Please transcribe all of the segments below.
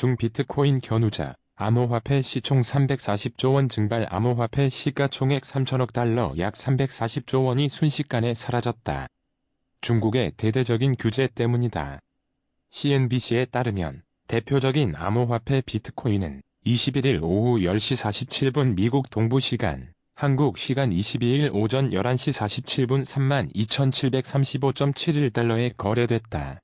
중 비트코인 견우자, 암호화폐 시총 340조 원 증발 암호화폐 시가 총액 3천억 달러 약 340조 원이 순식간에 사라졌다. 중국의 대대적인 규제 때문이다. CNBC에 따르면 대표적인 암호화폐 비트코인은 21일 오후 10시 47분 미국 동부 시간, 한국 시간 22일 오전 11시 47분 32,735.71달러에 거래됐다.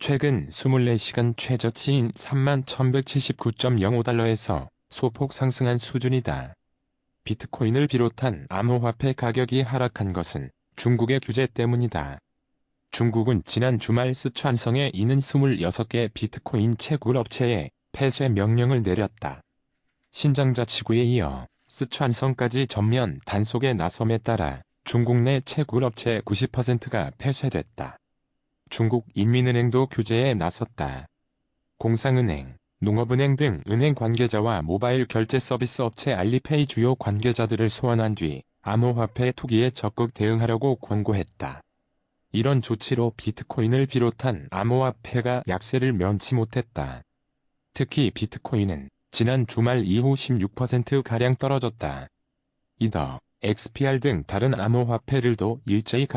최근 24시간 최저치인 31,179.05달러에서 소폭 상승한 수준이다. 비트코인을 비롯한 암호화폐 가격이 하락한 것은 중국의 규제 때문이다. 중국은 지난 주말 스촨성에 있는 26개 비트코인 채굴 업체에 폐쇄 명령을 내렸다. 신장자치구에 이어 스촨성까지 전면 단속에 나섬에 따라 중국 내 채굴 업체 90%가 폐쇄됐다. 중국 인민은행도 규제에 나섰다. 공상은행, 농업은행 등 은행 관계자와 모바일 결제 서비스 업체 알리페이 주요 관계자들을 소환한 뒤 암호화폐 투기에 적극 대응하려고 권고했다. 이런 조치로 비트코인을 비롯한 암호화폐가 약세를 면치 못했다. 특히 비트코인은 지난 주말 이후 16%가량 떨어졌다. 이더 XPR 등 다른 암호화폐들도 일제히 가격